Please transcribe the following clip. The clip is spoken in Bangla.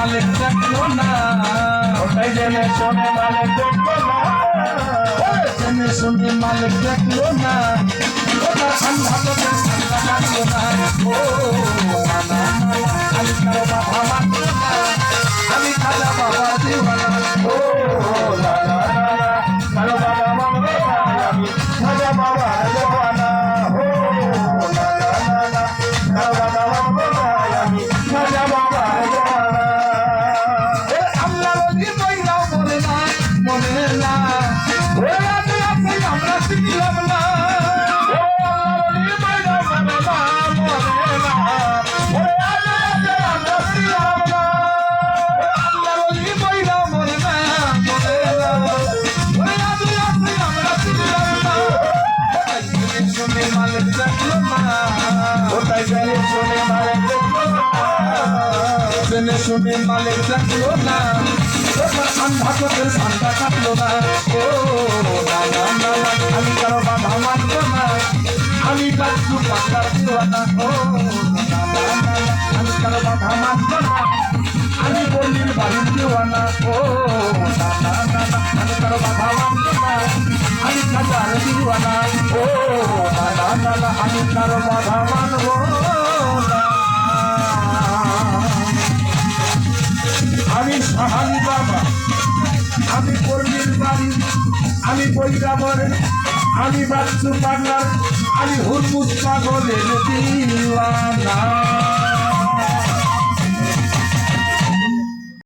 মালিক দেখল না। ওটাই জেনে শুনে মালিক দেখল না। জেনে শুনে মালিক দেখল না। ঠান্ডা তো ঠান্ডা লাগল না। ও ওটাই জেনে শুনে মালিক দেখল না শুনে আমি কারও মানবো না ও না আমি কারও বাধা মানবো আমি সাহালি বাবা, আমি কর্মীর বাড়ি, আমি বৈরাবর আমি বাচ্চু পাগলার আমি হুরমুজ পাগলের দিওয়ানা।